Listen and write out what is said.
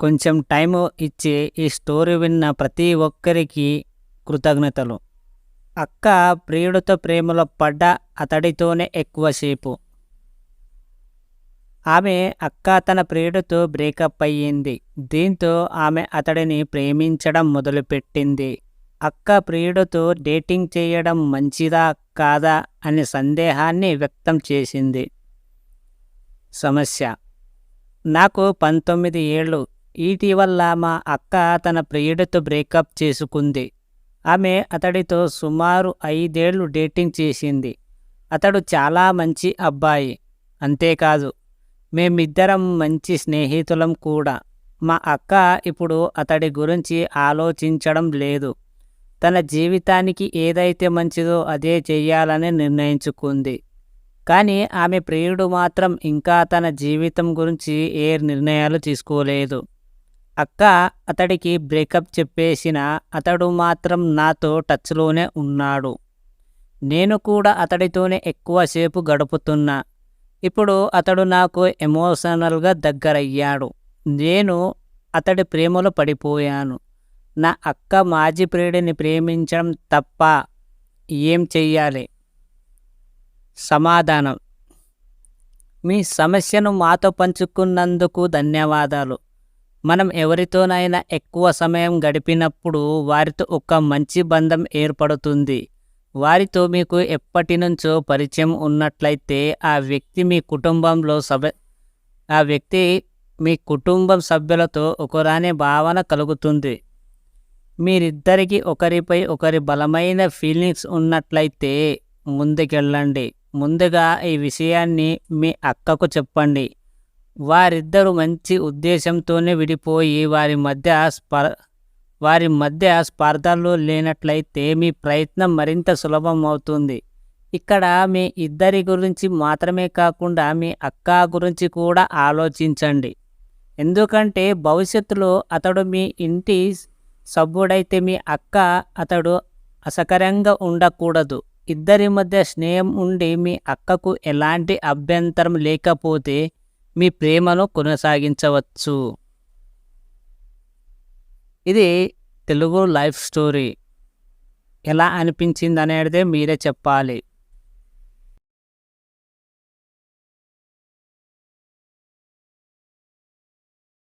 కొంచెం టైము ఇచ్చి ఈ స్టోరీ విన్న ప్రతి ఒక్కరికి కృతజ్ఞతలు. అక్క ప్రియుడితో ప్రేమలో పడ్డ అతడితోనే ఎక్కువసేపు. ఆమె అక్క తన ప్రియుడితో బ్రేకప్ అయ్యింది. దీంతో ఆమె అతడిని ప్రేమించడం మొదలుపెట్టింది. అక్క ప్రియుడితో డేటింగ్ చేయడం మంచిదా కాదా అనే సందేహాన్ని వ్యక్తం చేసింది. సమస్య. నాకు పంతొమ్మిది ఏళ్ళు. ఇటీవల మా అక్క తన ప్రియుడితో బ్రేకప్ చేసుకుంది. ఆమె అతడితో సుమారు ఐదేళ్ళు డేటింగ్ చేసింది. అతడు చాలా మంచి అబ్బాయి. అంతేకాదు మేమిద్దరం మంచి స్నేహితులం కూడా. మా అక్క ఇప్పుడు అతడి గురించి ఆలోచించడం లేదు. తన జీవితానికి ఏదైతే మంచిదో అదే చెయ్యాలని నిర్ణయించుకుంది. కానీ ఆమె ప్రియుడు మాత్రం ఇంకా తన జీవితం గురించి ఏ నిర్ణయాలు తీసుకోలేదు. అక్క అతడికి బ్రేకప్ చెప్పేసిన అతడు మాత్రం నాతో టచ్లోనే ఉన్నాడు. నేను కూడా అతడితోనే ఎక్కువసేపు గడుపుతున్నా. ఇప్పుడు అతడు నాకు ఎమోషనల్గా దగ్గరయ్యాడు. నేను అతడి ప్రేమలో పడిపోయాను. నా అక్క మాజీ ప్రియుడిని ప్రేమించడం తప్ప ఏం చెయ్యాలి? సమాధానం. మీ సమస్యను మాతో పంచుకున్నందుకు ధన్యవాదాలు. మనం ఎవరితోనైనా ఎక్కువ సమయం గడిపినప్పుడు వారితో ఒక మంచి బంధం ఏర్పడుతుంది. వారితో మీకు ఎప్పటి నుంచో పరిచయం ఉన్నట్లయితే ఆ వ్యక్తి మీ కుటుంబంలో సభ ఆ వ్యక్తి మీ కుటుంబం సభ్యులతో ఒకరానే భావన కలుగుతుంది. మీరిద్దరికి ఒకరిపై ఒకరి బలమైన ఫీలింగ్స్ ఉన్నట్లయితే ముందుకెళ్ళండి. ముందుగా ఈ విషయాన్ని మీ అక్కకు చెప్పండి. వారిద్దరూ మంచి ఉద్దేశంతోనే విడిపోయి వారి మధ్య స్పర్ వారి మధ్య స్పర్ధలు లేనట్లయితే మీ ప్రయత్నం మరింత సులభం అవుతుంది ఇక్కడ మీ ఇద్దరి గురించి మాత్రమే కాకుండా మీ అక్క గురించి కూడా ఆలోచించండి. ఎందుకంటే భవిష్యత్తులో అతడు మీ ఇంటి సభ్యుడైతే మీ అక్క అతడు అసకరంగా ఉండకూడదు. ఇద్దరి మధ్య స్నేహం ఉండి మీ అక్కకు ఎలాంటి అభ్యంతరం లేకపోతే మీ ప్రేమను కొనసాగించవచ్చు. ఇది తెలుగు లైఫ్ స్టోరీ. ఎలా అనిపించింది అనేది మీరే చెప్పాలి.